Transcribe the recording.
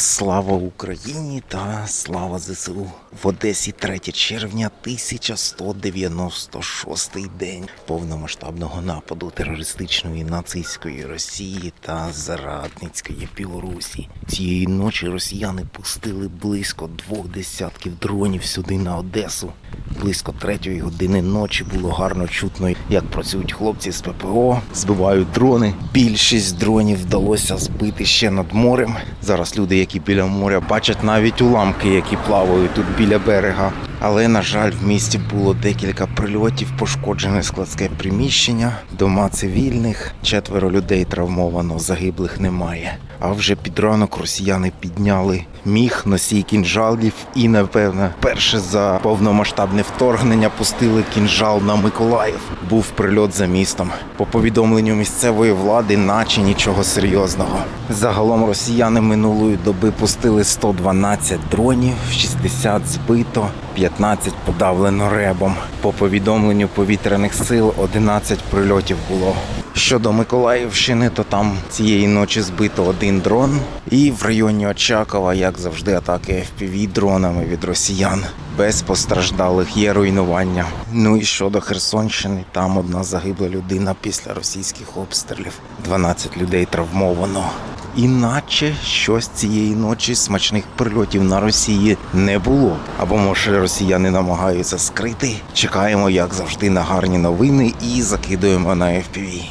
Слава Україні та слава ЗСУ. В Одесі 3 червня 1196 день повномасштабного нападу терористичної нацистської Росії та зарадницької Білорусі. Цієї ночі росіяни пустили близько двох десятків дронів сюди на Одесу. Близько третьої години ночі було гарно чутно, як працюють хлопці з ППО, збивають дрони. Більшість дронів вдалося збити ще над морем. Зараз люди, які біля моря, бачать навіть уламки, які плавають тут біля берега. Але на жаль, в місті було декілька прильотів, пошкоджене складське приміщення, дома цивільних, четверо людей травмовано, загиблих немає. А вже під ранок росіяни підняли міг, носій кінжалів і, напевно, перше за повномасштабне вторгнення пустили кінжал на Миколаїв. Був прильот за містом. По повідомленню місцевої влади, наче нічого серйозного. Загалом росіяни минулої доби пустили 112 дронів, 60 збито, 15 подавлено ребом. По повідомленню повітряних сил 11 прильотів було. Щодо Миколаївщини, то там цієї ночі збито один дрон. І в районі Очакова, як завжди, атаки FPV дронами від росіян. Без постраждалих є руйнування. Ну і щодо Херсонщини, там одна загибла людина після російських обстрілів. 12 людей травмовано. Іначе щось цієї ночі смачних прильотів на Росії не було. Або може росіяни намагаються скрити. Чекаємо, як завжди, на гарні новини і закидуємо на FPV.